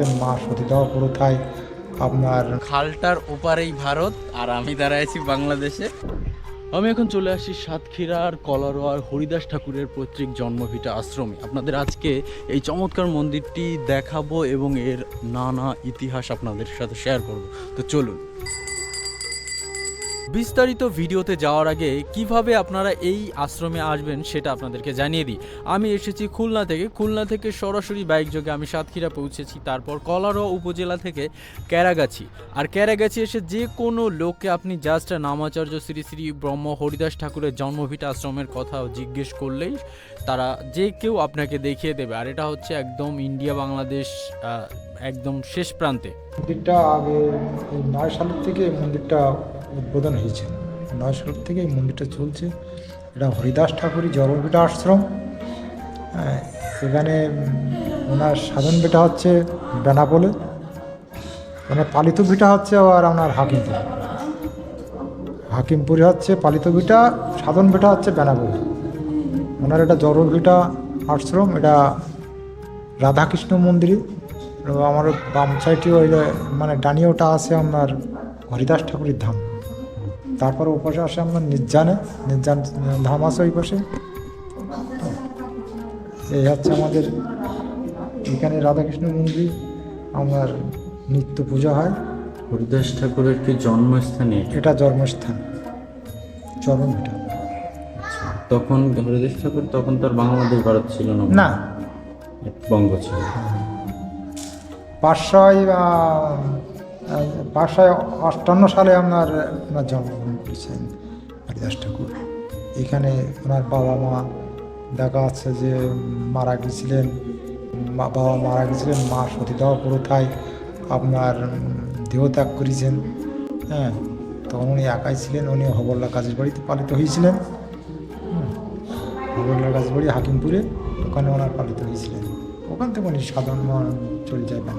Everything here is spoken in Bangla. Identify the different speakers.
Speaker 1: করেছিলেন মা সতীদাহ পুরোথায় আপনার
Speaker 2: খালটার ওপারেই ভারত আর আমি দাঁড়াইছি আছি বাংলাদেশে। আমি এখন চলে আসি সাতক্ষীরার কলারোয়ার হরিদাস ঠাকুরের পৈতৃক জন্মভিটা আশ্রমে। আপনাদের আজকে এই চমৎকার মন্দিরটি দেখাবো এবং এর নানা ইতিহাস আপনাদের সাথে শেয়ার করব। তো চলুন। বিস্তারিত ভিডিওতে যাওয়ার আগে কীভাবে আপনারা এই আশ্রমে আসবেন সেটা আপনাদেরকে জানিয়ে দিই। আমি এসেছি খুলনা থেকে। খুলনা থেকে সরাসরি বাইক যোগে আমি সাতক্ষীরা পৌঁছেছি, তারপর কলারোয়া উপজেলা থেকে ক্যারাগাছি। আর ক্যারাগাছি এসে যে কোনো লোককে আপনি জাস্ট নামাচার্য শ্রী শ্রী ব্রহ্ম হরিদাস ঠাকুরের জন্মভিটা আশ্রমের কথা জিজ্ঞেস করলেই তারা যে কেউ আপনাকে দেখিয়ে দেবে। আর এটা হচ্ছে একদম ইন্ডিয়া, বাংলাদেশ একদম শেষ প্রান্তে।
Speaker 1: মন্দিরটা আগে নয় সালের থেকে মন্দিরটা উদ্বোধন হয়েছে। নয় সালের থেকে এই মন্দিরটা চলছে। এটা হরিদাস ঠাকুরই জন্মভিটা আশ্রম এখানে ওনার সাধন ভিটা হচ্ছে বেনাপোলে। মানে পালিত ভিটা হচ্ছে আর আপনার হাকিমপুর। হাকিমপুরে হচ্ছে পালিত ভিটা সাধন ভিটা হচ্ছে বেনাপোলে। ওনার এটা জড়ভিটা আশ্রম এটা রাধাকৃষ্ণ মন্দির। আমার বাম সাইডে ওই মানে ডানিয়ে ওটা আছে আপনার হরিদাস ঠাকুরের ধাম। তারপর ওপাশে আসে আপনার নির্জানে নির্জান ধাম আছে ওই পাশে। এই হচ্ছে আমাদের এখানে রাধাকৃষ্ণ মন্দির আমার নিত্য পূজা হয়।
Speaker 2: হরিদাস ঠাকুরের কি জন্মস্থানে
Speaker 1: এটা? জন্মস্থান চরণভিটা
Speaker 2: তখন হরিদাস ঠাকুর তখন তার বাংলাদেশ ভারত ছিল না।
Speaker 1: না।
Speaker 2: বঙ্গ ছিল।
Speaker 1: পাঁচশোয় পাঁচশো অষ্টান্ন সালে আপনার আপনার জন্মগ্রহণ করেছেন হরিদাস ঠাকুর। এখানে ওনার বাবা মা দেখা যাচ্ছে যে মারা গেছিলেন বাবা মারা গেছিলেন, মা সতীদাহ পুরোথায় আপনার দেহত্যাগ করেছেন হ্যাঁ। তখন উনি একাই ছিলেন, উনি হবল্লা কাজের বাড়িতে পালিত হয়েছিলেন হবল্লা কাজের বাড়ি হাকিমপুরে, ওখানে ওনার পালিত হয়েছিলেন। ওখান থেকে উনি সাধারণ চলে যাবেন